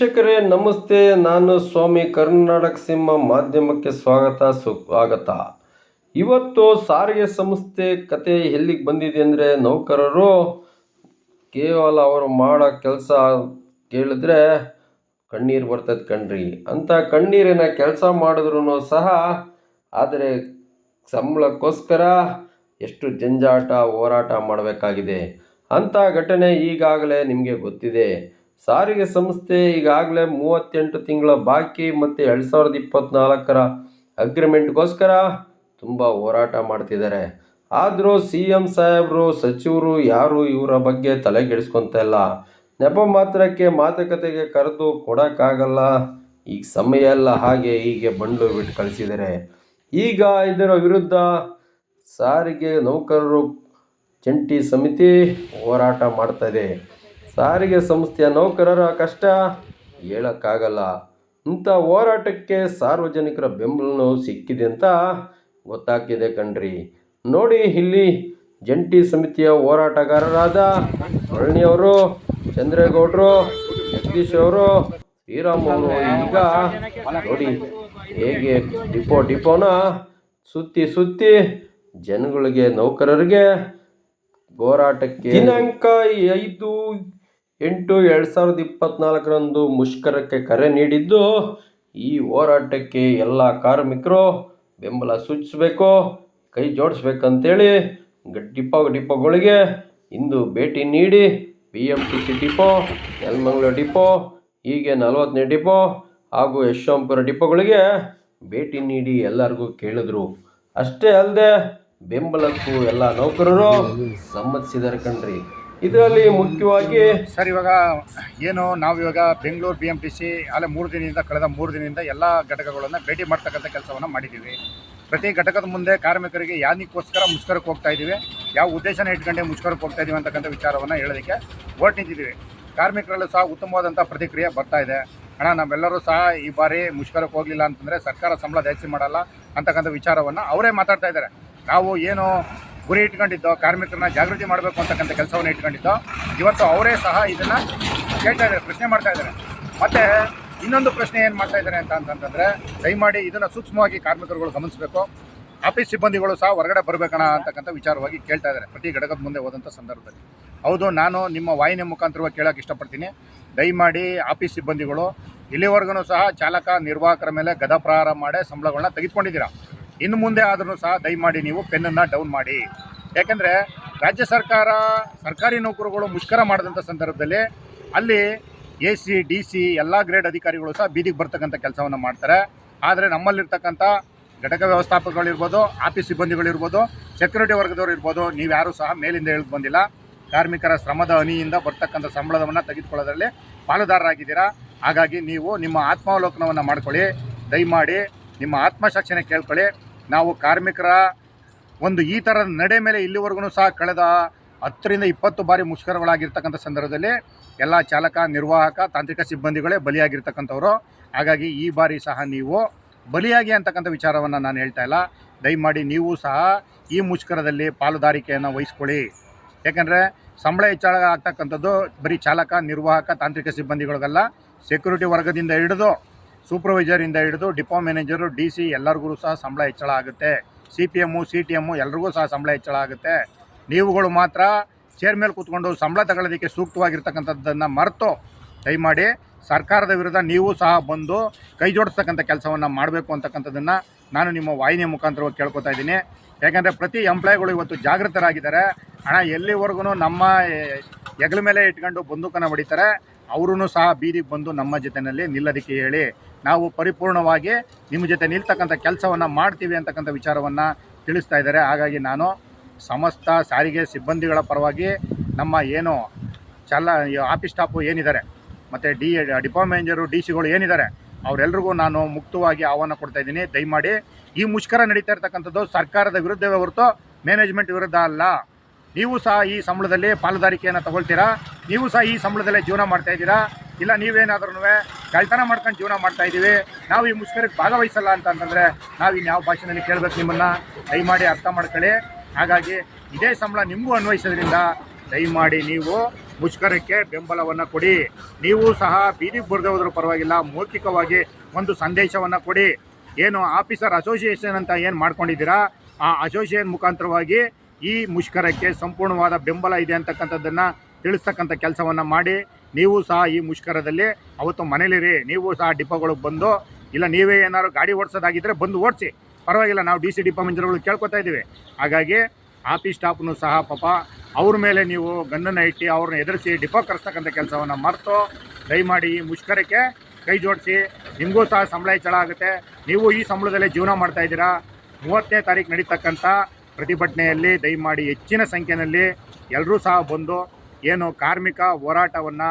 ವೀಕ್ಷಕರೇ, ನಮಸ್ತೆ. ನಾನು ಸ್ವಾಮಿ ಕರ್ನಾಟಕ ಸಿಂಹ ಮಾಧ್ಯಮಕ್ಕೆ ಸ್ವಾಗತ, ಸುಸ್ವಾಗತ. ಇವತ್ತು ಸಾರಿಗೆ ಸಂಸ್ಥೆ ಕತೆ ಎಲ್ಲಿಗೆ ಬಂದಿದೆ ಅಂದರೆ ನೌಕರರು ಕೇವಲ ಅವರು ಮಾಡೋ ಕೆಲಸ ಕೇಳಿದ್ರೆ ಕಣ್ಣೀರು ಬರ್ತದೆ ಕಣ್ರಿ. ಅಂಥ ಕಣ್ಣೀರಿನ ಕೆಲಸ ಮಾಡಿದ್ರೂ ಸಹ ಆದರೆ ಸಂಬಳಕ್ಕೋಸ್ಕರ ಎಷ್ಟು ಜಂಜಾಟ ಹೋರಾಟ ಮಾಡಬೇಕಾಗಿದೆ. ಅಂಥ ಘಟನೆ ಈಗಾಗಲೇ ನಿಮಗೆ ಗೊತ್ತಿದೆ. ಸಾರಿಗೆ ಸಂಸ್ಥೆ ಈಗಾಗಲೇ ಮೂವತ್ತೆಂಟು ತಿಂಗಳ ಬಾಕಿ ಮತ್ತು ಎರಡು ಸಾವಿರದ ಇಪ್ಪತ್ತ್ನಾಲ್ಕರ ಅಗ್ರಿಮೆಂಟ್ಗೋಸ್ಕರ ತುಂಬ ಹೋರಾಟ ಮಾಡ್ತಿದ್ದಾರೆ. ಆದರೂ ಸಿ ಎಂ ಸಾಹೇಬರು, ಸಚಿವರು ಯಾರು ಇವರ ಬಗ್ಗೆ ತಲೆಗೆಡಿಸ್ಕೊತ ಇಲ್ಲ. ನೆಪ ಮಾತ್ರಕ್ಕೆ ಮಾತುಕತೆಗೆ ಕರೆದು ಕೊಡೋಕ್ಕಾಗಲ್ಲ. ಈಗ ಸಮಯ ಎಲ್ಲ ಹಾಗೆ ಹೀಗೆ ಬಂಡು ಬಿಟ್ಟು ಕಳಿಸಿದ್ದಾರೆ. ಈಗ ಇದರ ವಿರುದ್ಧ ಸಾರಿಗೆ ನೌಕರರು ಜಂಟಿ ಸಮಿತಿ ಹೋರಾಟ ಮಾಡ್ತದೆ ಸಾರಿಗೆ ಸಂಸ್ಥೆಯ ನೌಕರರ ಕಷ್ಟ ಹೇಳೋಕ್ಕಾಗಲ್ಲ. ಇಂಥ ಹೋರಾಟಕ್ಕೆ ಸಾರ್ವಜನಿಕರ ಬೆಂಬಲನೂ ಸಿಕ್ಕಿದೆ ಅಂತ ಗೊತ್ತಾಗ್ತಿದೆ ಕಣ್ರಿ. ನೋಡಿ ಇಲ್ಲಿ ಜಂಟಿ ಸಮಿತಿಯ ಹೋರಾಟಗಾರರಾದ ಅವರು ಚಂದ್ರೇಗೌಡರು, ಜಗದೀಶ್ ಅವರು, ಶ್ರೀರಾಮ್ ಅವರು ಈಗ ನೋಡಿ ಹೇಗೆ ಡಿಪೋ ಡಿಪೋನ ಸುತ್ತಿ ಸುತ್ತಿ ಜನಗಳಿಗೆ, ನೌಕರರಿಗೆ ಹೋರಾಟಕ್ಕೆ ದಿನಾಂಕ ಐದು ಎಂಟು ಎರಡು ಸಾವಿರದ ಇಪ್ಪತ್ತ್ನಾಲ್ಕರಂದು ಮುಷ್ಕರಕ್ಕೆ ಕರೆ ನೀಡಿದ್ದು, ಈ ಹೋರಾಟಕ್ಕೆ ಎಲ್ಲ ಕಾರ್ಮಿಕರು ಬೆಂಬಲ ಸೂಚಿಸಬೇಕು, ಕೈ ಜೋಡಿಸ್ಬೇಕಂತೇಳಿ ಡಿಪೋ ಡಿಪೋಗಳಿಗೆ ಇಂದು ಭೇಟಿ ನೀಡಿ B M T C depot Yelamangaluru depot, ಹೀಗೆ ನಲವತ್ತನೇ ಡಿಪೋ ಹಾಗೂ ಯಶವಂತಪುರ ಡಿಪೋಗಳಿಗೆ ಭೇಟಿ ನೀಡಿ ಎಲ್ಲರಿಗೂ ಕೇಳಿದ್ರು. ಅಷ್ಟೇ ಅಲ್ಲದೆ ಬೆಂಬಲಕ್ಕೂ ಎಲ್ಲ ನೌಕರರು ಸಮ್ಮತಿಸಿದಾರೆ ಕಣ್ರಿ. ಇದರಲ್ಲಿ ಮುಖ್ಯವಾಗಿ ಸರ್, ಇವಾಗ ಏನು ನಾವು ಇವಾಗ Bengaluru B M T C ಅಲ್ಲೇ ಮೂರು ದಿನದಿಂದ ಕಳೆದ ಮೂರು ದಿನದಿಂದ ಎಲ್ಲ ಘಟಕಗಳನ್ನು ಭೇಟಿ ಮಾಡ್ತಕ್ಕಂಥ ಕೆಲಸವನ್ನು ಮಾಡಿದ್ದೀವಿ ಪ್ರತಿ ಘಟಕದ ಮುಂದೆ ಕಾರ್ಮಿಕರಿಗೆ ಯಾನಿಗೋಸ್ಕರ ಮುಷ್ಕರಕ್ಕೆ ಹೋಗ್ತಾ ಇದ್ದೀವಿ ಯಾವ ಉದ್ದೇಶನ ಇಟ್ಕೊಂಡೆ ಮುಷ್ಕರಕ್ಕೆ ಹೋಗ್ತಾ ಇದ್ದೀವಿ ಅಂತಕ್ಕಂಥ ವಿಚಾರವನ್ನು ಹೇಳೋದಕ್ಕೆ ಓಟ್ ನಿಂತಿದ್ದೀವಿ ಕಾರ್ಮಿಕರಲ್ಲೂ ಸಹ ಉತ್ತಮವಾದಂಥ ಪ್ರತಿಕ್ರಿಯೆ ಬರ್ತಾ ಇದೆ. ಅಣ್ಣ ನಾವೆಲ್ಲರೂ ಸಹ ಈ ಬಾರಿ ಮುಷ್ಕರಕ್ಕೆ ಹೋಗಲಿಲ್ಲ ಅಂತಂದರೆ ಸರ್ಕಾರ ಸಂಬಳ ಜಾಸ್ತಿ ಮಾಡಲ್ಲ ಅಂತಕ್ಕಂಥ ವಿಚಾರವನ್ನು ಅವರೇ ಮಾತಾಡ್ತಾ ಇದ್ದಾರೆ. ನಾವು ಏನು ಗುರಿ ಇಟ್ಕೊಂಡಿದ್ದೋ, ಕಾರ್ಮಿಕರನ್ನ ಜಾಗೃತಿ ಮಾಡಬೇಕು ಅಂತಕ್ಕಂಥ ಕೆಲಸವನ್ನು ಇಟ್ಕೊಂಡಿದ್ದೋ, ಇವತ್ತು ಅವರೇ ಸಹ ಇದನ್ನು ಕೇಳ್ತಾ ಇದ್ದಾರೆ, ಪ್ರಶ್ನೆ ಮಾಡ್ತಾ ಇದ್ದಾರೆ. ಮತ್ತು ಇನ್ನೊಂದು ಪ್ರಶ್ನೆ ಏನು ಮಾಡ್ತಾ ಇದ್ದಾರೆ ಅಂತ ಅಂತಂತಂದರೆ ದಯಮಾಡಿ ಇದನ್ನು ಸೂಕ್ಷ್ಮವಾಗಿ ಕಾರ್ಮಿಕರುಗಳು ಗಮನಿಸಬೇಕು. ಆಫೀಸ್ ಸಿಬ್ಬಂದಿಗಳು ಸಹ ಹೊರಗಡೆ ಬರಬೇಕಣ ಅಂತಕ್ಕಂಥ ವಿಚಾರವಾಗಿ ಕೇಳ್ತಾ ಇದ್ದಾರೆ, ಪ್ರತಿ ಘಟಕದ ಮುಂದೆ ಹೋದಂಥ ಸಂದರ್ಭದಲ್ಲಿ. ಹೌದು, ನಾನು ನಿಮ್ಮ ವಾಹಿನಿ ಮುಖಾಂತರವಾಗಿ ಕೇಳೋಕೆ ಇಷ್ಟಪಡ್ತೀನಿ. ದಯಮಾಡಿ ಆಫೀಸ್ ಸಿಬ್ಬಂದಿಗಳು ಇಲ್ಲಿವರೆಗೂ ಸಹ ಚಾಲಕ, ನಿರ್ವಾಹಕರ ಮೇಲೆ ಗದ ಪ್ರಹಾರ ಮಾಡಿ ಸಂಬಳಗಳನ್ನ ತೆಗೆದುಕೊಂಡಿದ್ದೀರಾ? ಇನ್ನು ಮುಂದೆ ಆದ್ರೂ ಸಹ ದಯಮಾಡಿ ನೀವು ಪೆನ್ನನ್ನು ಡೌನ್ ಮಾಡಿ. ಯಾಕೆಂದರೆ ರಾಜ್ಯ ಸರ್ಕಾರ, ಸರ್ಕಾರಿ ನೌಕರುಗಳು ಮುಷ್ಕರ ಮಾಡಿದಂಥ ಸಂದರ್ಭದಲ್ಲಿ ಅಲ್ಲಿ ಎ ಸಿ, ಡಿ ಸಿ ಎಲ್ಲ ಗ್ರೇಡ್ ಅಧಿಕಾರಿಗಳು ಸಹ ಬೀದಿಗೆ ಬರ್ತಕ್ಕಂಥ ಕೆಲಸವನ್ನು ಮಾಡ್ತಾರೆ. ಆದರೆ ನಮ್ಮಲ್ಲಿರ್ತಕ್ಕಂಥ ಘಟಕ ವ್ಯವಸ್ಥಾಪಕಗಳಿರ್ಬೋದು ಆಫೀಸ್ ಸಿಬ್ಬಂದಿಗಳಿರ್ಬೋದು ಸೆಕ್ಯೂರಿಟಿ ವರ್ಗದವರು ಇರ್ಬೋದು, ನೀವು ಯಾರೂ ಸಹ ಮೇಲಿಂದ ಇಳಿದು ಬಂದಿಲ್ಲ. ಕಾರ್ಮಿಕರ ಶ್ರಮದ ಹನಿಯಿಂದ ಬರ್ತಕ್ಕಂಥ ಸಂಬಳವನ್ನು ತೆಗೆದುಕೊಳ್ಳೋದರಲ್ಲಿ ಪಾಲುದಾರರಾಗಿದ್ದೀರಾ? ಹಾಗಾಗಿ ನೀವು ನಿಮ್ಮ ಆತ್ಮಾವಲೋಕನವನ್ನು ಮಾಡ್ಕೊಳ್ಳಿ. ದಯಮಾಡಿ ನಿಮ್ಮ ಆತ್ಮಸಾಕ್ಷಿನ ಕೇಳ್ಕೊಳ್ಳಿ. ನಾವು ಕಾರ್ಮಿಕರ ಒಂದು ಈ ಥರದ ನಡೆ ಮೇಲೆ ಇಲ್ಲಿವರೆಗೂ ಸಹ ಕಳೆದ ಹತ್ತರಿಂದ ಇಪ್ಪತ್ತು ಬಾರಿ ಮುಷ್ಕರಗಳಾಗಿರ್ತಕ್ಕಂಥ ಸಂದರ್ಭದಲ್ಲಿ ಎಲ್ಲ ಚಾಲಕ, ನಿರ್ವಾಹಕ, ತಾಂತ್ರಿಕ ಸಿಬ್ಬಂದಿಗಳೇ ಬಲಿಯಾಗಿರ್ತಕ್ಕಂಥವ್ರು. ಹಾಗಾಗಿ ಈ ಬಾರಿ ಸಹ ನೀವು ಬಲಿಯಾಗಿ ಅಂತಕ್ಕಂಥ ವಿಚಾರವನ್ನು ನಾನು ಹೇಳ್ತಾ ಇಲ್ಲ. ದಯಮಾಡಿ ನೀವು ಸಹ ಈ ಮುಷ್ಕರದಲ್ಲಿ ಪಾಲುದಾರಿಕೆಯನ್ನು ವಹಿಸ್ಕೊಳ್ಳಿ. ಯಾಕೆಂದರೆ ಸಂಬಳ ಹೆಚ್ಚಳ ಆಗ್ತಕ್ಕಂಥದ್ದು ಬರೀ ಚಾಲಕ, ನಿರ್ವಾಹಕ, ತಾಂತ್ರಿಕ ಸಿಬ್ಬಂದಿಗಳಿಗಲ್ಲ ಸೆಕ್ಯೂರಿಟಿ ವರ್ಗದಿಂದ ಹಿಡಿದು ಸೂಪರ್ವೈಸರಿಂದ ಹಿಡಿದು ಡಿಪೋ ಮ್ಯಾನೇಜರು, ಡಿ ಸಿ ಎಲ್ಲರಿಗೂ ಸಹ ಸಂಬಳ ಹೆಚ್ಚಳ ಆಗುತ್ತೆ. C P M C T M ಎಲ್ರಿಗೂ ಸಹ ಸಂಬಳ ಹೆಚ್ಚಳ ಆಗುತ್ತೆ. ನೀವುಗಳು ಮಾತ್ರ ಚೇರ್ ಮೇಲೆ ಕೂತ್ಕೊಂಡು ಸಂಬಳ ತಗೊಳ್ಳೋದಕ್ಕೆ ಸೂಕ್ತವಾಗಿರ್ತಕ್ಕಂಥದ್ದನ್ನು ಮರೆತು ದಯಮಾಡಿ ಸರ್ಕಾರದ ವಿರುದ್ಧ ನೀವು ಸಹ ಬಂದು ಕೈ ಜೋಡಿಸ್ತಕ್ಕಂಥ ಕೆಲಸವನ್ನು ಮಾಡಬೇಕು ಅಂತಕ್ಕಂಥದ್ದನ್ನು ನಾನು ನಿಮ್ಮ ವಾಹಿನಿಯ ಮುಖಾಂತರವಾಗಿ ಕೇಳ್ಕೊತಾ ಇದ್ದೀನಿ. ಯಾಕಂದರೆ ಪ್ರತಿ ಎಂಪ್ಲಾಯ್ಗಳು ಇವತ್ತು ಜಾಗೃತರಾಗಿದ್ದಾರೆ. ಹಣ ಎಲ್ಲಿವರೆಗೂ ನಮ್ಮ ಹೆಗಲ ಮೇಲೆ ಇಟ್ಕೊಂಡು ಬಂದೂಕನ್ನು ಹೊಡಿತಾರೆ ಅವರೂ ಸಹ ಬೀದಿಗೆ ಬಂದು ನಮ್ಮ ಜೊತೆಯಲ್ಲಿ ನಿಲ್ಲೋದಕ್ಕೆ ಹೇಳಿ ನಾವು ಪರಿಪೂರ್ಣವಾಗಿ ನಿಮ್ಮ ಜೊತೆ ನಿಲ್ತಕ್ಕಂಥ ಕೆಲಸವನ್ನು ಮಾಡ್ತೀವಿ ಅಂತಕ್ಕಂಥ ವಿಚಾರವನ್ನು ತಿಳಿಸ್ತಾ ಇದ್ದಾರೆ. ಹಾಗಾಗಿ ನಾನು ಸಮಸ್ತ ಸಾರಿಗೆ ಸಿಬ್ಬಂದಿಗಳ ಪರವಾಗಿ ನಮ್ಮ ಏನು ಚಲ, ಆಫೀಸ್ ಸ್ಟಾಫು ಏನಿದ್ದಾರೆ, ಮತ್ತು ಡಿ, ಡಿಪೋ ಮ್ಯಾನೇಜರು, ಡಿ ಸಿಗಳು ಏನಿದ್ದಾರೆ, ಅವರೆಲ್ರಿಗೂ ನಾನು ಮುಕ್ತವಾಗಿ ಆಹ್ವಾನ ಕೊಡ್ತಾ ಇದ್ದೀನಿ. ದಯಮಾಡಿ ಈ ಮುಷ್ಕರ ನಡೀತಾ ಇರ್ತಕ್ಕಂಥದ್ದು ಸರ್ಕಾರದ ವಿರುದ್ಧವೇ ಹೊರತು ಮ್ಯಾನೇಜ್ಮೆಂಟ್ ವಿರುದ್ಧ ಅಲ್ಲ. ನೀವು ಸಹ ಈ ಸಂಬಳದಲ್ಲಿ ಪಾಲುದಾರಿಕೆಯನ್ನು ತಗೊಳ್ತೀರಾ? ನೀವು ಸಹ ಈ ಸಂಬಳದಲ್ಲೇ ಜೀವನ ಮಾಡ್ತಾ ಇದ್ದೀರಾ? ಇಲ್ಲ ನೀವೇನಾದ್ರೂ ಕಳ್ತನ ಮಾಡ್ಕೊಂಡು ಜೀವನ ಮಾಡ್ತಾ ಇದ್ದೀವಿ, ನಾವು ಈ ಮುಷ್ಕರಕ್ಕೆ ಭಾಗವಹಿಸಲ್ಲ ಅಂತ ಅಂತಂದರೆ ನಾವು ಇನ್ಯಾವ ಭಾಷೆಯಲ್ಲಿ ಕೇಳಬೇಕು ನಿಮ್ಮನ್ನು? ದಯಮಾಡಿ ಅರ್ಥ ಮಾಡ್ಕೊಳ್ಳಿ. ಹಾಗಾಗಿ ಇದೇ ಸಂಬಳ ನಿಮಗೂ ಅನ್ವಯಿಸೋದ್ರಿಂದ ದಯಮಾಡಿ ನೀವು ಮುಷ್ಕರಕ್ಕೆ ಬೆಂಬಲವನ್ನು ಕೊಡಿ. ನೀವು ಸಹ ಬೀದಿ ಬರದೇ ಹೋದ್ರೂ ಪರವಾಗಿಲ್ಲ, ಮೌಖಿಕವಾಗಿ ಒಂದು ಸಂದೇಶವನ್ನು ಕೊಡಿ. ಏನು ಆಫೀಸರ್ ಅಸೋಸಿಯೇಷನ್ ಅಂತ ಏನು ಮಾಡ್ಕೊಂಡಿದ್ದೀರಾ? ಆ ಅಸೋಸಿಯೇಷನ್ ಮುಖಾಂತರವಾಗಿ ಈ ಮುಷ್ಕರಕ್ಕೆ ಸಂಪೂರ್ಣವಾದ ಬೆಂಬಲ ಇದೆ ಅಂತಕ್ಕಂಥದ್ದನ್ನು ತಿಳಿಸ್ತಕ್ಕಂಥ ಕೆಲಸವನ್ನು ಮಾಡಿ, ನೀವು ಸಹ ಈ ಮುಷ್ಕರದಲ್ಲಿ ಅವತ್ತು ಮನೇಲಿರಿ, ನೀವು ಸಹ ಡಿಪೋಗಳಿಗೆ ಬಂದು, ಇಲ್ಲ ನೀವೇ ಏನಾದ್ರು ಗಾಡಿ ಓಡಿಸೋದಾಗಿದ್ದರೆ ಬಂದು ಓಡಿಸಿ. ಪರವಾಗಿಲ್ಲ, ನಾವು ಡಿ ಸಿ ಡಿಪೋ ಮಂಜರುಗಳು ಕೇಳ್ಕೊತಾ ಇದ್ದೀವಿ. ಹಾಗಾಗಿ ಆಫೀಸ್ ಸ್ಟಾಫ್ನು ಸಹ ಪಾಪ ಅವ್ರ ಮೇಲೆ ನೀವು ಗನ್ನನ್ನು ಇಟ್ಟು ಅವ್ರನ್ನ ಎದುರಿಸಿ ಡಿಪೋ ಕರೆಸ್ತಕ್ಕಂಥ ಕೆಲಸವನ್ನು ಮರೆತು, ದಯಮಾಡಿ ಈ ಮುಷ್ಕರಕ್ಕೆ ಕೈ ಜೋಡಿಸಿ. ನಿಮಗೂ ಸಹ ಸಂಬಳ ಹೆಚ್ಚಳ ಆಗುತ್ತೆ. ನೀವು ಈ ಸಂಬಳದಲ್ಲೇ ಜೀವನ ಮಾಡ್ತಾಯಿದ್ದೀರಾ ಮೂವತ್ತನೇ ತಾರೀಕು ನಡೀತಕ್ಕಂಥ ಪ್ರತಿಭಟನೆಯಲ್ಲಿ ದಯಮಾಡಿ ಹೆಚ್ಚಿನ ಸಂಖ್ಯೆಯಲ್ಲಿ ಎಲ್ಲರೂ ಸಹ ಬಂದು ಏನು ಕಾರ್ಮಿಕ ಹೋರಾಟವನ್ನು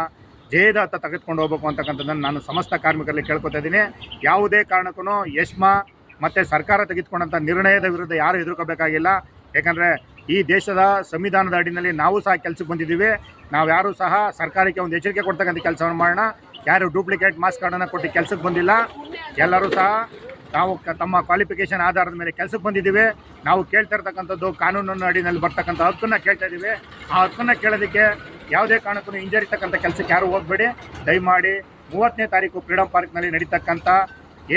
ಜಯದ ಹತ್ತ ತೆಗೆದುಕೊಂಡು ಹೋಗ್ಬೇಕು ಅಂತಕ್ಕಂಥದ್ದನ್ನು ನಾನು ಸಮಸ್ತ ಕಾರ್ಮಿಕರಲ್ಲಿ ಕೇಳ್ಕೊತಾ ಇದ್ದೀನಿ. ಯಾವುದೇ ಕಾರಣಕ್ಕೂ ಯಶ್ಮ ಮತ್ತು ಸರ್ಕಾರ ತೆಗೆದುಕೊಂಡಂಥ ನಿರ್ಣಯದ ವಿರುದ್ಧ ಯಾರು ಹೆದರ್ಕೋಬೇಕಾಗಿಲ್ಲ. ಯಾಕಂದರೆ ಈ ದೇಶದ ಸಂವಿಧಾನದ ಅಡಿನಲ್ಲಿ ನಾವು ಸಹ ಕೆಲಸಕ್ಕೆ ಬಂದಿದ್ದೀವಿ. ನಾವು ಯಾರೂ ಸಹ ಸರ್ಕಾರಕ್ಕೆ ಒಂದು ಎಚ್ಚರಿಕೆ ಕೊಡ್ತಕ್ಕಂಥ ಕೆಲಸವನ್ನು ಮಾಡೋಣ. ಯಾರು ಡೂಪ್ಲಿಕೇಟ್ ಮಾಸ್ಕ್ಗಳನ್ನು ಕೊಟ್ಟು ಕೆಲಸಕ್ಕೆ ಬಂದಿಲ್ಲ. ಎಲ್ಲರೂ ಸಹ ನಾವು ತಮ್ಮ ಕ್ವಾಲಿಫಿಕೇಷನ್ ಆಧಾರದ ಮೇಲೆ ಕೆಲಸಕ್ಕೆ ಬಂದಿದ್ದೀವಿ. ನಾವು ಕೇಳ್ತಾ ಇರ್ತಕ್ಕಂಥದ್ದು ಕಾನೂನನ್ನು ಅಡಿನಲ್ಲಿ ಬರ್ತಕ್ಕಂಥ ಹಕ್ಕನ್ನು ಕೇಳ್ತಾ ಇದ್ದೀವಿ. ಆ ಹಕ್ಕನ್ನು ಕೇಳೋದಕ್ಕೆ ಯಾವುದೇ ಕಾರಣಕ್ಕೂ ಹಿಂಜರಿತಕ್ಕಂಥ ಕೆಲಸಕ್ಕೆ ಯಾರು ಹೋಗಬೇಡಿ. ದಯಮಾಡಿ ಮೂವತ್ತನೇ ತಾರೀಕು ಫ್ರೀಡಮ್ ಪಾರ್ಕ್ನಲ್ಲಿ ನಡೀತಕ್ಕಂಥ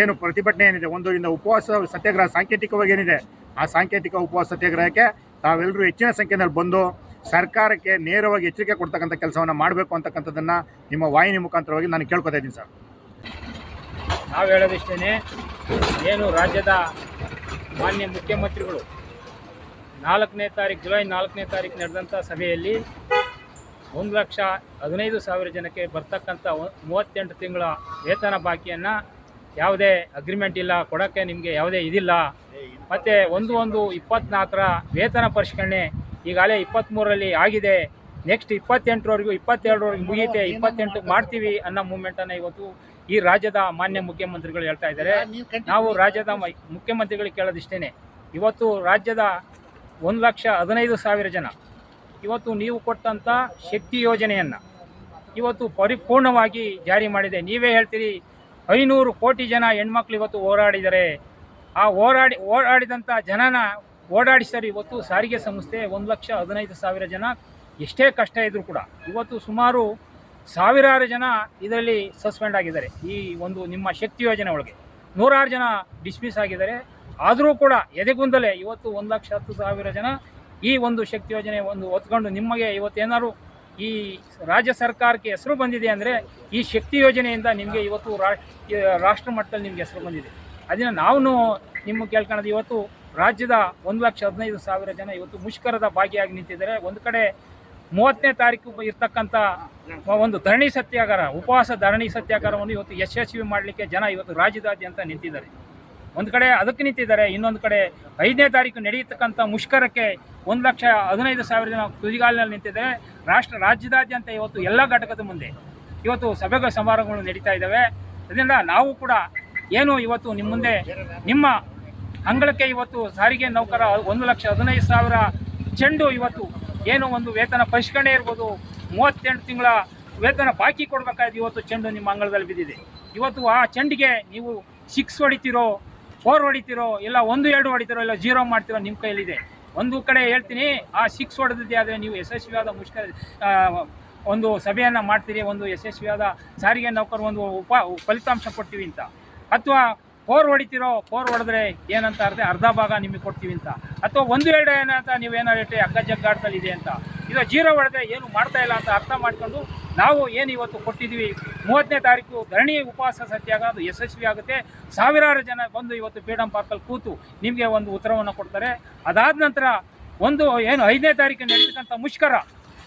ಏನು ಪ್ರತಿಭಟನೆ ಏನಿದೆ, ಒಂದು ಇಂದ ಉಪವಾಸ ಸತ್ಯಾಗ್ರಹ ಸಾಂಕೇತಿಕವಾಗಿ ಏನಿದೆ, ಆ ಸಾಂಕೇತಿಕ ಉಪವಾಸ ಸತ್ಯಾಗ್ರಹಕ್ಕೆ ತಾವೆಲ್ಲರೂ ಹೆಚ್ಚಿನ ಸಂಖ್ಯೆಯಲ್ಲಿ ಬಂದು ಸರ್ಕಾರಕ್ಕೆ ನೇರವಾಗಿ ಎಚ್ಚರಿಕೆ ಕೊಡ್ತಕ್ಕಂಥ ಕೆಲಸವನ್ನು ಮಾಡಬೇಕು ಅಂತಕ್ಕಂಥದ್ದನ್ನು ನಿಮ್ಮ ವಾಹಿನಿ ಮುಖಾಂತರವಾಗಿ ನಾನು ಕೇಳ್ಕೊತಾ ಇದ್ದೀನಿ ಸರ್. ನಾವು ಹೇಳೋದಿಷ್ಟೇ ಏನು ರಾಜ್ಯದ ಮಾನ್ಯ ಮುಖ್ಯಮಂತ್ರಿಗಳು ನಾಲ್ಕನೇ ತಾರೀಕು, ಜುಲೈ ನಾಲ್ಕನೇ ತಾರೀಕು ನಡೆದಂಥ ಸಭೆಯಲ್ಲಿ ಒಂದು ಲಕ್ಷ ಹದಿನೈದು ಸಾವಿರ ಜನಕ್ಕೆ ಬರ್ತಕ್ಕಂಥ ಮೂವತ್ತೆಂಟು ತಿಂಗಳ ವೇತನ ಬಾಕಿಯನ್ನು ಯಾವುದೇ ಅಗ್ರಿಮೆಂಟ್ ಇಲ್ಲ, ಕೊಡೋಕ್ಕೆ ನಿಮಗೆ ಯಾವುದೇ ಇದಿಲ್ಲ. ಮತ್ತು ಒಂದು ಒಂದು ಇಪ್ಪತ್ತ್ನಾಲ್ಕರ ವೇತನ ಪರಿಷ್ಕರಣೆ ಈಗಾಗಲೇ ಇಪ್ಪತ್ತ್ಮೂರರಲ್ಲಿ ಆಗಿದೆ. ನೆಕ್ಸ್ಟ್ ಇಪ್ಪತ್ತೆಂಟರವರೆಗೂ, ಇಪ್ಪತ್ತೆರಡರವರೆಗೂ ಮುಗಿಯುತ್ತೆ, ಇಪ್ಪತ್ತೆಂಟು ಮಾಡ್ತೀವಿ ಅನ್ನೋ ಮೂಮೆಂಟನ್ನು ಇವತ್ತು ಈ ರಾಜ್ಯದ ಮಾನ್ಯ ಮುಖ್ಯಮಂತ್ರಿಗಳು ಹೇಳ್ತಾ ಇದ್ದಾರೆ. ನಾವು ರಾಜ್ಯದ ಮ- ಮುಖ್ಯಮಂತ್ರಿಗಳಿಗೆ ಕೇಳೋದಿಷ್ಟೇನೆ. ಇವತ್ತು ರಾಜ್ಯದ ಒಂದು ಲಕ್ಷ ಹದಿನೈದು ಸಾವಿರ ಜನ. ಇವತ್ತು ನೀವು ಕೊಟ್ಟಂಥ ಶಕ್ತಿ ಯೋಜನೆಯನ್ನು ಇವತ್ತು ಪರಿಪೂರ್ಣವಾಗಿ ಜಾರಿ ಮಾಡಿದೆ. ನೀವೇ ಹೇಳ್ತೀರಿ ಐನೂರು ಕೋಟಿ ಜನ ಹೆಣ್ಮಕ್ಳು ಇವತ್ತು ಹೋರಾಡಿದ್ದಾರೆ ಆ ಹೋರಾಡಿ ಓಡಾಡಿದಂಥ ಜನನ ಓಡಾಡಿಸಿದರೆ ಇವತ್ತು ಸಾರಿಗೆ ಸಂಸ್ಥೆ ಒಂದು ಲಕ್ಷ ಹದಿನೈದು ಸಾವಿರ ಜನ ಎಷ್ಟೇ ಕಷ್ಟ ಇದ್ದರೂ ಕೂಡ ಇವತ್ತು ಸುಮಾರು ಸಾವಿರಾರು ಜನ ಇದರಲ್ಲಿ ಸಸ್ಪೆಂಡ್ ಆಗಿದ್ದಾರೆ ಈ ಒಂದು ನಿಮ್ಮ ಶಕ್ತಿ ಯೋಜನೆ ಒಳಗೆ. ನೂರಾರು ಜನ ಡಿಸ್ಮಿಸ್ ಆಗಿದ್ದಾರೆ. ಆದರೂ ಕೂಡ ಎದೆಗುಂದಲೇ ಇವತ್ತು ಒಂದು ಲಕ್ಷ ಹತ್ತು ಸಾವಿರ ಜನ ಈ ಒಂದು ಶಕ್ತಿ ಯೋಜನೆ ಒಂದು ಹೊತ್ಕೊಂಡು ನಿಮಗೆ ಇವತ್ತೇನಾದ್ರು ಈ ರಾಜ್ಯ ಸರ್ಕಾರಕ್ಕೆ ಹೆಸರು ಬಂದಿದೆ ಅಂದರೆ ಈ ಶಕ್ತಿ ಯೋಜನೆಯಿಂದ ನಿಮಗೆ ಇವತ್ತು ರಾಷ್ಟ್ರ ಮಟ್ಟದಲ್ಲಿ ನಿಮಗೆ ಹೆಸರು ಬಂದಿದೆ. ಅದನ್ನು ನಾವು ನಿಮ್ಮ ಕೇಳ್ಕೊಳ್ಳೋದು ಇವತ್ತು ರಾಜ್ಯದ ಒಂದು ಲಕ್ಷ ಹದಿನೈದು ಸಾವಿರ ಜನ ಇವತ್ತು ಮುಷ್ಕರದ ಭಾಗಿಯಾಗಿ ನಿಂತಿದ್ದಾರೆ. ಒಂದು ಕಡೆ ಮೂವತ್ತನೇ ತಾರೀಕು ಇರ್ತಕ್ಕಂಥ ಒಂದು ಧರಣಿ ಸತ್ಯಾಗ್ರಹ, ಉಪವಾಸ ಧರಣಿ ಸತ್ಯಾಗ್ರಹವನ್ನು ಇವತ್ತು ಯಶಸ್ವಿ ಮಾಡಲಿಕ್ಕೆ ಜನ ಇವತ್ತು ರಾಜ್ಯದಾದ್ಯಂತ ನಿಂತಿದ್ದಾರೆ. ಒಂದು ಕಡೆ ಅದಕ್ಕೆ ನಿಂತಿದ್ದಾರೆ, ಇನ್ನೊಂದು ಕಡೆ ಐದನೇ ತಾರೀಕು ನಡೆಯತಕ್ಕಂಥ ಮುಷ್ಕರಕ್ಕೆ ಒಂದು ಲಕ್ಷ ಹದಿನೈದು ಸಾವಿರ ಜನ ತುದಿಗಾಲಿನಲ್ಲಿ ನಿಂತಿದ್ದಾರೆ. ರಾಷ್ಟ್ರ ರಾಜ್ಯದಾದ್ಯಂತ ಇವತ್ತು ಎಲ್ಲ ಘಟಕದ ಮುಂದೆ ಇವತ್ತು ಸಭೆಗಳ ಸಮಾರಂಭಗಳು ನಡೀತಾ ಇದ್ದಾವೆ. ಅದರಿಂದ ನಾವು ಕೂಡ ಏನು ಇವತ್ತು ನಿಮ್ಮ ಮುಂದೆ ನಿಮ್ಮ ಅಂಗಳಕ್ಕೆ ಇವತ್ತು ಸಾರಿಗೆ ನೌಕರ ಒಂದು ಲಕ್ಷ ಹದಿನೈದು ಸಾವಿರ ಚೆಂಡು ಇವತ್ತು ಏನು ಒಂದು ವೇತನ ಪರಿಷ್ಕರಣೆ ಇರ್ಬೋದು, ಮೂವತ್ತೆಂಟು ತಿಂಗಳ ವೇತನ ಬಾಕಿ ಕೊಡಬೇಕಾದ ಇವತ್ತು ಚೆಂಡು ನಿಮ್ಮ ಅಂಗಳದಲ್ಲಿ ಬಿದ್ದಿದೆ. ಇವತ್ತು ಆ ಚೆಂಡಿಗೆ ನೀವು ಸಿಕ್ಸ್ ಹೊಡಿತೀರೋ ಫೋರ್ ಹೊಡಿತೀರೋ, ಇಲ್ಲ ಒಂದು, ಎರಡು ಹೊಡಿತೀರೋ, ಇಲ್ಲ ಜೀರೋ ಮಾಡ್ತೀರೋ ನಿಮ್ಮ ಕೈಯಲ್ಲಿದೆ. ಒಂದು ಕಡೆ ಹೇಳ್ತೀನಿ, ಆ ಸಿಕ್ಸ್ ಹೊಡೆದಿದ್ದೆ ಆದರೆ ನೀವು ಯಶಸ್ವಿಯಾದ ಮುಷ್ಕರ ಒಂದು ಸಭೆಯನ್ನು ಮಾಡ್ತೀರಿ, ಒಂದು ಯಶಸ್ವಿಯಾದ ಸಾರಿಗೆ ನೌಕರ ಒಂದು ಉಪ, ಫಲಿತಾಂಶ ಕೊಡ್ತೀವಿ ಅಂತ. ಅಥವಾ ಫೋರ್ ಹೊಡಿತೀರೋ ಫೋರ್ ಹೊಡೆದ್ರೆ ಏನಂತ ಅರ್ಧ ಅರ್ಧ ಭಾಗ ನಿಮಗೆ ಕೊಡ್ತೀವಿ ಅಂತ. ಅಥವಾ ಒಂದು ಎರಡು ಏನಂತ ನೀವು ಹೇಳ್ರಿ ಹಗ್ಗ ಜಗ್ಗಾಡ್ತಲ್ಲಿ ಇದೆ ಅಂತ. ಇದು ಜೀರೋ ಹೊಡೆದ್ರೆ ಏನು ಮಾಡ್ತಾ ಇಲ್ಲ ಅಂತ ಅರ್ಥ ಮಾಡ್ಕೊಂಡು ನಾವು ಏನು ಇವತ್ತು ಕೊಟ್ಟಿದ್ದೀವಿ, ಮೂವತ್ತನೇ ತಾರೀಕು ಧರಣಿ ಉಪವಾಸ ಸತ್ಯಾಗ ಅದು ಯಶಸ್ವಿ ಆಗುತ್ತೆ. ಸಾವಿರಾರು ಜನ ಬಂದು ಇವತ್ತು ಫ್ರೀಡಮ್ ಪಾರ್ಕಲ್ಲಿ ಕೂತು ನಿಮಗೆ ಒಂದು ಉತ್ತರವನ್ನು ಕೊಡ್ತಾರೆ. ಅದಾದ ನಂತರ ಒಂದು ಏನು ಐದನೇ ತಾರೀಕು ನಡೀತಕ್ಕಂಥ ಮುಷ್ಕರ,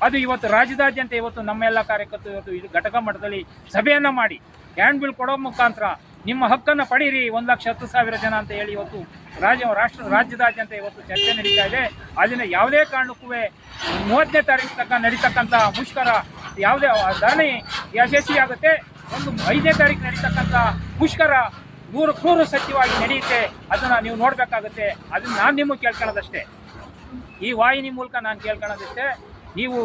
ಅದು ಇವತ್ತು ರಾಜ್ಯದಾದ್ಯಂತ ಇವತ್ತು ನಮ್ಮೆಲ್ಲ ಕಾರ್ಯಕರ್ತರು ಇವತ್ತು ಇದು ಘಟಕ ಮಟ್ಟದಲ್ಲಿ ಸಭೆಯನ್ನು ಮಾಡಿ. ಹ್ಯಾಂಡ್ ಬಿಲ್ ಕೊಡೋ ಮುಖಾಂತರ ನಿಮ್ಮ ಹಕ್ಕನ್ನು ಪಡೀರಿ, ಒಂದು ಲಕ್ಷ ಹತ್ತು ಸಾವಿರ ಜನ ಅಂತ ಹೇಳಿ ಇವತ್ತು ರಾಜ್ಯ, ರಾಷ್ಟ್ರ, ರಾಜ್ಯದಾದ್ಯಂತ ಇವತ್ತು ಚರ್ಚೆ ನಡೀತಾ ಇದೆ. ಅದನ್ನು ಯಾವುದೇ ಕಾರಣಕ್ಕೂ ಮೂವತ್ತನೇ ತಾರೀಕು ತನಕ ನಡೀತಕ್ಕಂಥ ಮುಷ್ಕರ ಯಾವುದೇ ಧರಣಿ ಯಶಸ್ವಿ ಆಗುತ್ತೆ. ಒಂದು ಐದನೇ ತಾರೀಕು ನಡೀತಕ್ಕಂಥ ಮುಷ್ಕರ ನೂರು ನೂರು ಸತ್ಯವಾಗಿ ನಡೆಯುತ್ತೆ. ಅದನ್ನು ನೀವು ನೋಡಬೇಕಾಗುತ್ತೆ. ಅದನ್ನು ನಾನು ನಿಮಗೆ ಕೇಳ್ಕೊಳ್ಳೋದಷ್ಟೇ. ಈ ವಾಹಿನಿ ಮೂಲಕ ನಾನು ಕೇಳ್ಕೊಳ್ಳೋದಷ್ಟೇ. ನೀವು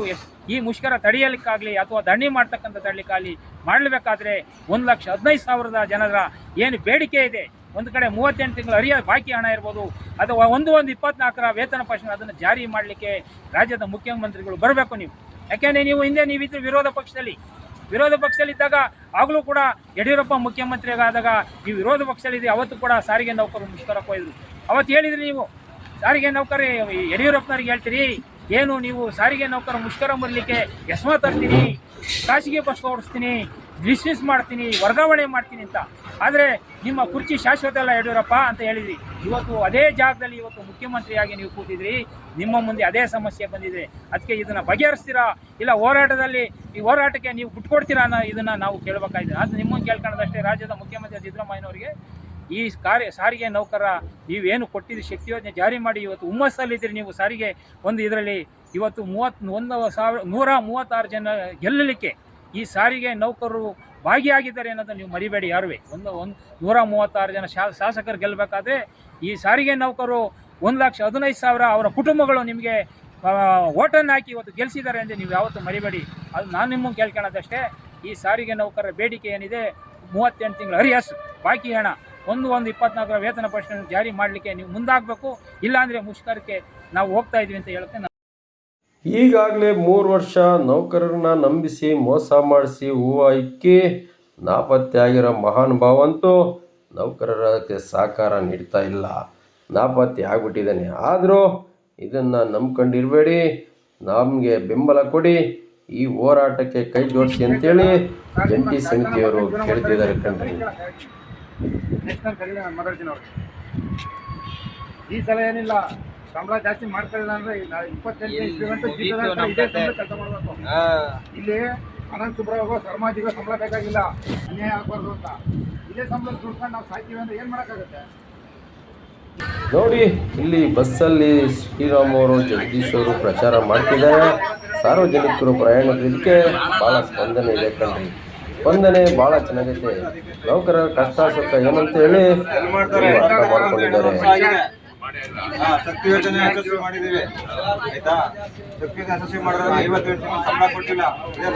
ಈ ಮುಷ್ಕರ ತಡೆಯಲಿಕ್ಕಾಗಲಿ ಅಥವಾ ದಂಡಿ ಮಾಡ್ತಕ್ಕಂಥ ತಡಲಿಕ್ಕಾಗಲಿ ಮಾಡಲೇಬೇಕಾದ್ರೆ ಒಂದು ಲಕ್ಷ ಹದಿನೈದು ಸಾವಿರದ ಜನರ ಏನು ಬೇಡಿಕೆ ಇದೆ. ಒಂದು ಕಡೆ ಮೂವತ್ತೆಂಟು ತಿಂಗಳು ಅರಿಯ ಬಾಕಿ ಹಣ ಇರ್ಬೋದು. ಅಥವಾ ಒಂದು ಒಂದು ಇಪ್ಪತ್ನಾಲ್ಕರ ವೇತನ ಪರ್ಸೆಂಟ್ ಅದನ್ನು ಜಾರಿ ಮಾಡಲಿಕ್ಕೆ ರಾಜ್ಯದ ಮುಖ್ಯಮಂತ್ರಿಗಳು ಬರಬೇಕು ನೀವು. ಯಾಕೆಂದರೆ ನೀವು ಹಿಂದೆ ನೀವಿದ್ದು ವಿರೋಧ ಪಕ್ಷದಲ್ಲಿ. ವಿರೋಧ ಪಕ್ಷದಲ್ಲಿದ್ದಾಗ ಆಗಲೂ ಕೂಡ ಯಡಿಯೂರಪ್ಪ ಮುಖ್ಯಮಂತ್ರಿಯಾಗಾದಾಗ ನೀವು ವಿರೋಧ ಪಕ್ಷದಲ್ಲಿದ್ದೀವಿ ಅವತ್ತು ಕೂಡ ಸಾರಿಗೆ ನೌಕರರು ಮುಷ್ಕರಕ್ಕೆ ಹೋಯಿದ್ರು ಅವತ್ತು ಹೇಳಿದ್ರಿ ನೀವು. ಸಾರಿಗೆ ನೌಕರಿ, ಯಡಿಯೂರಪ್ಪನವ್ರಿಗೆ ಹೇಳ್ತೀರಿ ಏನು ನೀವು ಸಾರಿಗೆ ನೌಕರ ಮುಷ್ಕರ ಬರಲಿಕ್ಕೆ ಎಸ್ಮ ತರ್ತೀನಿ, ಖಾಸಗಿ ಬಸ್ ಓಡಿಸ್ತೀನಿ ಡಿಸ್ಮಿಸ್ ಮಾಡ್ತೀನಿ, ವರ್ಗಾವಣೆ ಮಾಡ್ತೀನಿ ಅಂತ. ಆದರೆ ನಿಮ್ಮ ಕುರ್ಚಿ ಶಾಶ್ವತ ಅಲ್ಲ ಯಡಿಯೂರಪ್ಪ ಅಂತ ಹೇಳಿದ್ರಿ. ಇವತ್ತು ಅದೇ ಜಾಗದಲ್ಲಿ ಇವತ್ತು ಮುಖ್ಯಮಂತ್ರಿಯಾಗಿ ನೀವು ಕೂತಿದ್ರಿ. ನಿಮ್ಮ ಮುಂದೆ ಅದೇ ಸಮಸ್ಯೆ ಬಂದಿದೆ. ಅದಕ್ಕೆ ಇದನ್ನು ಬಗೆಹರಿಸ್ತೀರಾ? ಇಲ್ಲ ಹೋರಾಟದಲ್ಲಿ ಈ ಹೋರಾಟಕ್ಕೆ ನೀವು ಬಿಟ್ಕೊಡ್ತೀರಾ ಅನ್ನೋ ಇದನ್ನು ನಾವು ಕೇಳಬೇಕಾಗಿದೆ. ಅದು ನಿಮ್ಮನ್ನು ಕೇಳ್ಕೊಳ್ಳೋದಷ್ಟೇ ರಾಜ್ಯದ ಮುಖ್ಯಮಂತ್ರಿ ಸಿದ್ದರಾಮಯ್ಯನವರಿಗೆ ಈ ಕಾರ್ಯ, ಸಾರಿಗೆ ನೌಕರ ನೀವೇನು ಕೊಟ್ಟಿದ್ದು ಶಕ್ತಿ ಯೋಜನೆ ಜಾರಿ ಮಾಡಿ ಇವತ್ತು ಹುಮ್ಮಸ್ಸಲ್ಲಿದ್ದೀರಿ ನೀವು ಸಾರಿಗೆ ಒಂದು ಇದರಲ್ಲಿ. ಇವತ್ತು ಮೂವತ್ತು ಒಂದು ಸಾವಿರ, ನೂರ ಮೂವತ್ತಾರು ಜನ ಗೆಲ್ಲಲಿಕ್ಕೆ ಈ ಸಾರಿಗೆ ನೌಕರರು ಭಾಗಿಯಾಗಿದ್ದಾರೆ ಅನ್ನೋದನ್ನು ನೀವು ಮರಿಬೇಡಿ ಯಾರುವೇ. ಒಂದು ಒಂದು, ನೂರ ಮೂವತ್ತಾರು ಜನ ಶಾಸಕರು ಗೆಲ್ಲಬೇಕಾದ್ರೆ ಈ ಸಾರಿಗೆ ನೌಕರು ಒಂದು ಲಕ್ಷ ಹದಿನೈದು ಸಾವಿರ ಅವರ ಕುಟುಂಬಗಳು ನಿಮಗೆ ಓಟನ್ನು ಹಾಕಿ ಇವತ್ತು ಗೆಲ್ಲಿಸಿದ್ದಾರೆ ಅಂದರೆ ನೀವು ಯಾವತ್ತೂ ಮರಿಬೇಡಿ. ಅದು ನಾನು ನಿಮ್ಮ ಕೇಳ್ಕೊಳ್ಳೋದಷ್ಟೇ ಈ ಸಾರಿಗೆ ನೌಕರರ ಬೇಡಿಕೆ ಏನಿದೆ? ಮೂವತ್ತೆಂಟು ತಿಂಗಳು ಅರಿಯಸ್ ಬಾಕಿ ಹಣ. ಒಂದು ಒಂದು ಇಪ್ಪತ್ನಾಲ್ಕರ ವೇತನ ಪರಿಷ್ಕರಣೆ ಜಾರಿ ಮಾಡಲಿಕ್ಕೆ ನೀವು ಮುಂದಾಗಬೇಕು, ಇಲ್ಲಾಂದರೆ ಮುಷ್ಕರಕ್ಕೆ ನಾವು ಹೋಗ್ತಾ ಇದ್ವಿ ಅಂತ ನಾನು ಈಗಾಗಲೇ ಮೂರು ವರ್ಷ ನೌಕರರನ್ನ ನಂಬಿಸಿ ಮೋಸ ಮಾಡಿಸಿ ಹೂವು ಇಕ್ಕಿ ನಾಪತ್ತೆ ಆಗಿರೋ ಮಹಾನುಭಾವಂತೂ ನೌಕರರಕ್ಕೆ ಸಹಕಾರ ನೀಡ್ತಾ ಇಲ್ಲ. ನಾಪತ್ತೆ ಆಗ್ಬಿಟ್ಟಿದ್ದಾನೆ. ಆದರೂ ಇದನ್ನು ನಂಬ್ಕೊಂಡಿರಬೇಡಿ, ನಮಗೆ ಬೆಂಬಲ ಕೊಡಿ, ಈ ಹೋರಾಟಕ್ಕೆ ಕೈ ಜೋಡಿಸಿ ಅಂತೇಳಿ ಜಂಟಿ ಸಮಿತಿಯವರು ಕೇಳ್ತಿದ್ದಾರೆ ಕಣ್ರಿ. ನೆಕ್ಸ್ಟ್ ನಾನು ಮಾತಾಡ್ತೀನಿ ಅವ್ರಿಗೆ ಈ ಸಲ ಏನಿಲ್ಲ ಸಂಬಳ ಜಾಸ್ತಿ ಮಾಡ್ಕೊಳ್ಳಿಲ್ಲ ಅಂದ್ರೆ ಇಪ್ಪತ್ತೆಂಟು ಕೆಲಸ ಮಾಡಬೇಕು. ಇಲ್ಲಿ ಅನಂತ ಸುಬ್ರಹ್ಮ ಸರ್ಮಾಜಿಗೆ ಸಂಬಳ ಬೇಕಾಗಿಲ್ಲ. ಅನ್ಯಾಯ ಆಗ್ಬಾರ್ದು ಅಂತ. ಇದೇ ಸಂಬಳ ದುಡ್ಕೊಂಡು ನಾವು ಸಾಯ್ತೀವಿ ಅಂದ್ರೆ ಏನು ಮಾಡೋಕ್ಕಾಗುತ್ತೆ? ನೋಡಿ ಇಲ್ಲಿ ಬಸ್ಸಲ್ಲಿ ಶ್ರೀರಾಮ್ ಅವರು ಜಗದೀಶ್ ಅವರು ಪ್ರಚಾರ ಮಾಡ್ತಿದ್ದಾರೆ. ಸಾರ್ವಜನಿಕರು ಪ್ರಯಾಣಿಕರಿಗೆ ಭಾಳ ಸ್ಪಂದನೆ ಇದೆ ಕಣ್ರಿ. ಸ್ಪಂದನೆ ಬಹಳ ಚೆನ್ನಾಗೈತೆ. ನೌಕರರ ಕಷ್ಟ ಸುಖ ಏನಂತ ಹೇಳಿ ಅರ್ಥ ಮಾಡ್ಕೊಂಡಿದ್ದಾರೆ. ಶಕ್ತಿ ಯೋಜನೆ ಯಶಸ್ವಿ ಮಾಡಿದ್ದೀವಿ ಆಯ್ತಾ? ಶಕ್ತಿ ಯಶಸ್ವಿ ಮಾಡಿದ್ರೆ ಐವತ್ತು ತಿಂಗಳು ಸಂಬಳ ಕೊಟ್ಟಿಲ್ಲ. ಇದೇ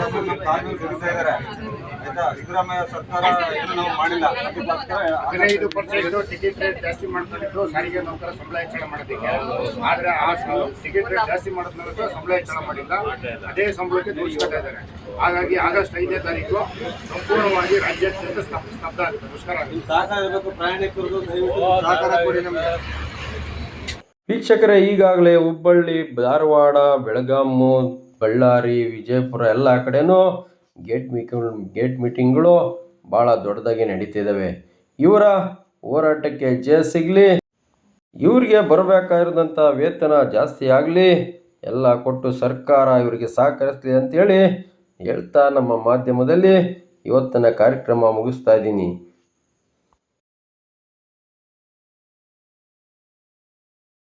ಕಾರ್ಮಿಕರು ಸಿಗುತ್ತಾ ಇದ್ದಾರೆ ಆಯ್ತಾ? ಸಿದ್ದರಾಮಯ್ಯ ಸರ್ಕಾರ ಏನು ನಾವು ಮಾಡಿಲ್ಲ. ಅದಕ್ಕೋಸ್ಕರ ಹದಿನೈದು ಪರ್ಸೆಂಟ್ ಟಿಕೆಟ್ ರೇಟ್ ಜಾಸ್ತಿ ಮಾಡ್ಕೊಂಡಿದ್ದು ಸಾರಿಗೆ ನೌಕರ ಸಂಬಳ ಹೆಚ್ಚಳ ಮಾಡೋದಕ್ಕೆ ಆದ್ರೆ ಆ ಟಿಕೆಟ್ ರೇಟ್ ಜಾಸ್ತಿ ಮಾಡಿದ್ಮೇಲೆ ಸಂಬಳ ಹೆಚ್ಚಳ ಮಾಡಿಲ್ಲ. ಅದೇ ಸಂಬಳಕ್ಕೆ ತೋರಿಸ್ಕೊತಾ ಇದ್ದಾರೆ ಹಾಗಾಗಿ ಆಗಸ್ಟ್ ಐದನೇ ತಾರೀಕು ಸಂಪೂರ್ಣವಾಗಿ ರಾಜ್ಯಾದ್ಯಂತ ಸ್ತಬ್ಧ ಸ್ತಬ್ಧ ಆಗುತ್ತೆ. ಮುಷ್ಕರ ಆಗುತ್ತೆ ಸಹಕಾರ ಇರಬೇಕು ಪ್ರಯಾಣಿಕರದು ದಯವಿಟ್ಟು ಸಹಕಾರ ಕೊಡಿ ನಮಗೆ. ವೀಕ್ಷಕರೇ, ಈಗಾಗಲೇ ಹುಬ್ಬಳ್ಳಿ, ಧಾರವಾಡ, ಬೆಳಗಾಮು, ಬಳ್ಳಾರಿ, ವಿಜಯಪುರ ಎಲ್ಲ ಕಡೆನೂ ಗೇಟ್ ಮೀಟಿಂಗ್ ಗೇಟ್ ಮೀಟಿಂಗ್ಗಳು ಭಾಳ ದೊಡ್ಡದಾಗಿ ನಡೀತಿದ್ದಾವೆ ಇವರ ಹೋರಾಟಕ್ಕೆ ಜಯ ಸಿಗಲಿ. ಇವರಿಗೆ ಬರಬೇಕಾಗಿರೋದಂಥ ವೇತನ ಜಾಸ್ತಿ ಆಗಲಿ. ಎಲ್ಲ ಕೊಟ್ಟು ಸರ್ಕಾರ ಇವರಿಗೆ ಸಹಕರಿಸಲಿ ಅಂತೇಳಿ ಹೇಳ್ತಾ ನಮ್ಮ ಮಾಧ್ಯಮದಲ್ಲಿ ಇವತ್ತಿನ ಕಾರ್ಯಕ್ರಮ ಮುಗಿಸ್ತಾ ಇದ್ದೀನಿ.